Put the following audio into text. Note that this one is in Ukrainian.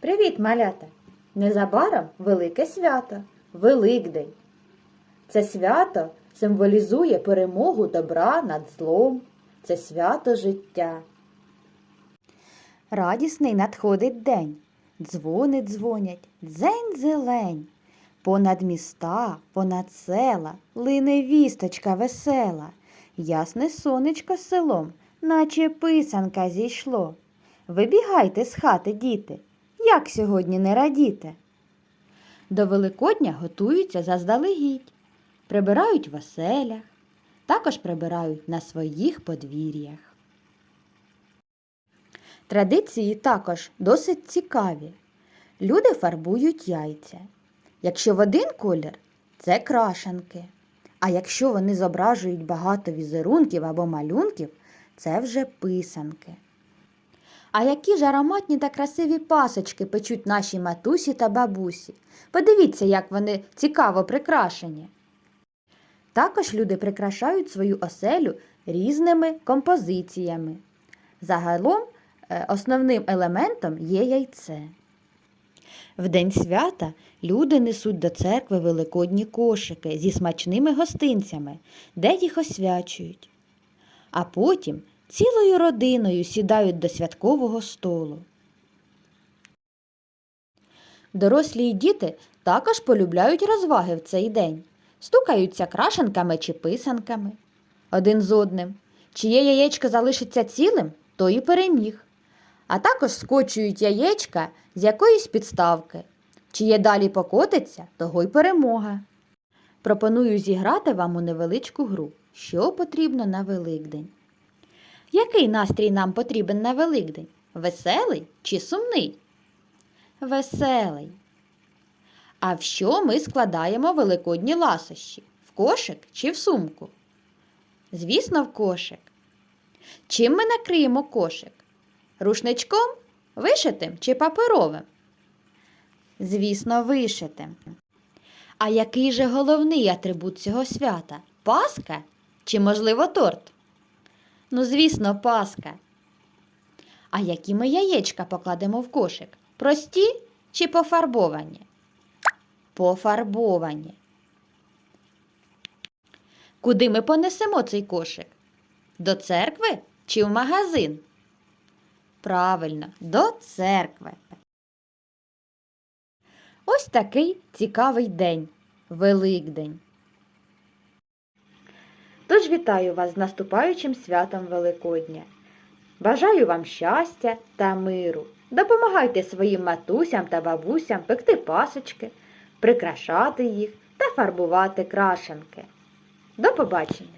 Привіт, малята! Незабаром велике свято Великдень. Це свято символізує перемогу добра над злом. Це свято життя. Радісний надходить день. Дзвони дзвонять, дзень зелень. Понад міста, понад села лине вісточка весела. Ясне сонечко селом, наче писанка зійшло. Вибігайте з хати, діти, як сьогодні не радіте. До Великодня готуються заздалегідь, прибирають в оселях, також прибирають на своїх подвір'ях. Традиції також досить цікаві. Люди фарбують яйця. Якщо в один колір це крашанки. А якщо вони зображують багато візерунків або малюнків, це вже писанки. А які ж ароматні та красиві пасочки печуть наші матусі та бабусі. Подивіться, як вони цікаво прикрашені. Також люди прикрашають свою оселю різними композиціями. Загалом е, основним елементом є яйце. В день свята люди несуть до церкви великодні кошики зі смачними гостинцями, де їх освячують. А потім цілою родиною сідають до святкового столу. Дорослі й діти також полюбляють розваги в цей день, стукаються крашенками чи писанками один з одним. Чиє яєчко залишиться цілим, то і переміг. А також скочують яєчка з якоїсь підставки. Чиє далі покотиться, того й перемога. Пропоную зіграти вам у невеличку гру, що потрібно на Великдень. Який настрій нам потрібен на Великдень? Веселий чи сумний? Веселий. А в що ми складаємо великодні ласощі? В кошик чи в сумку? Звісно, в кошик. Чим ми накриємо кошик? Рушничком, вишитим чи паперовим? Звісно, вишитим. А який же головний атрибут цього свята? Паска чи, можливо, торт? Ну, звісно, паска. А які ми яєчка покладемо в кошик? Прості чи пофарбовані? Пофарбовані. Куди ми понесемо цей кошик? До церкви чи в магазин? Правильно, до церкви. Ось такий цікавий день Великдень. Тож вітаю вас з наступаючим святом Великодня. Бажаю вам щастя та миру. Допомагайте своїм матусям та бабусям пекти пасочки, прикрашати їх та фарбувати крашенки. До побачення!